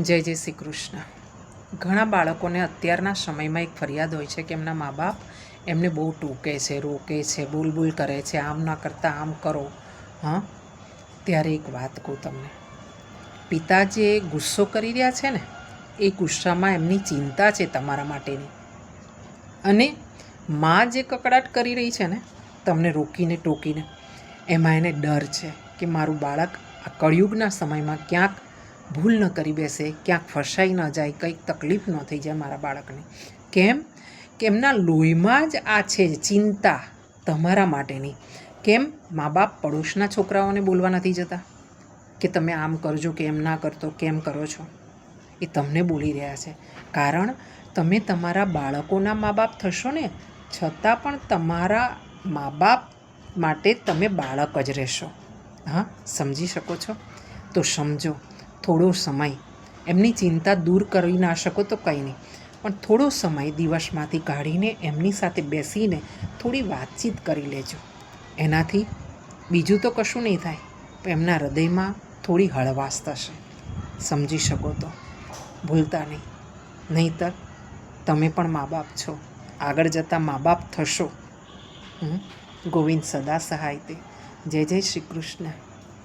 જય જય શ્રી કૃષ્ણ ઘણા બાળકોને અત્યારના સમયમાં એક ફરિયાદ હોય છે કે એમના મા બાપ એમને બહુ ટૂકે છે, રોકે છે, બુલબુલ બોલ કરે છે, આમ ના કરતાં આમ કરો. હં? ત્યારે એક વાત કહું તમને. પિતા જે ગુસ્સો કરી રહ્યા છે ને, એ ગુસ્સામાં એમની ચિંતા છે તમારા માટેની. અને મા જે કકડાટ કરી રહી છે ને, તમને રોકીને ટોકીને, એમાં એને ડર છે કે મારું બાળક આ કળિયુગના સમયમાં ક્યાંક ભૂલ ન કરી બેસે, ક્યાંક ફસાઈ ન જાય, કંઈક તકલીફ ન થઈ જાય મારા બાળકને. કેમ? કે એમના લોહીમાં જ આ છે ચિંતા તમારા માટેની. કેમ? મા બાપ પડોશના છોકરાઓને બોલવા નથી જતા? કે તમે આમ કરજો કે એમ ના કરતો, કેમ કરો છો? એ તમને બોલી રહ્યા છે. કારણ તમે તમારા બાળકોના મા બાપ થશો ને, છતાં પણ તમારા મા બાપ માટે તમે બાળક જ રહેશો. હા, સમજી શકો છો? તો સમજો થોડો સમય. એમની ચિંતા દૂર કરી ના શકો તો કંઈ નહીં. પણ થોડો સમય દિવસમાંથી કાઢીને એમની સાથે બેસીને થોડી વાતચીત કરી લેજો. એનાથી બીજું તો કશું નહીં થાય. પણ એમના હૃદયમાં થોડી હળવાશ થશે. સમજી શકો તો. ભૂલતા નહીં. નહીતર તમે પણ મા બાપ છો. આગળ જતાં મા બાપ થશો? ગોવિંદ સદા સહાય તે જય જય શ્રી કૃષ્ણ.